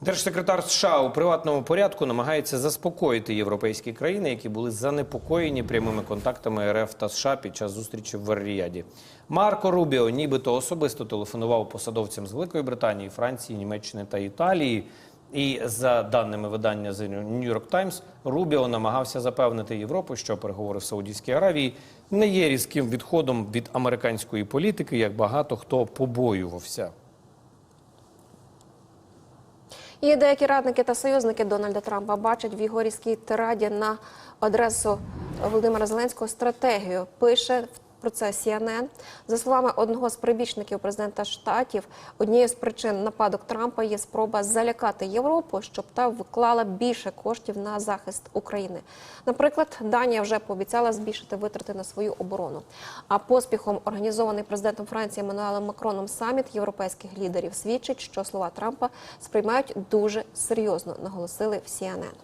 Держсекретар США у приватному порядку намагається заспокоїти європейські країни, які були занепокоєні прямими контактами РФ та США під час зустрічі в Ер-Ріяді. Марко Рубіо нібито особисто телефонував посадовцям з Великої Британії, Франції, Німеччини та Італії. І за даними видання The New York Times, Рубіо намагався запевнити Європу, що переговори в Саудівській Аравії не є різким відходом від американської політики, як багато хто побоювався. І деякі радники та союзники Дональда Трампа бачать в його різкій тираді на адресу Володимира Зеленського стратегію. Пише про це CNN. За словами одного з прибічників президента штатів, однією з причин нападок Трампа є спроба залякати Європу, щоб та вклала більше коштів на захист України. Наприклад, Данія вже пообіцяла збільшити витрати на свою оборону. А поспіхом організований президентом Франції Еммануелем Макроном саміт європейських лідерів свідчить, що слова Трампа сприймають дуже серйозно, наголосили в CNN.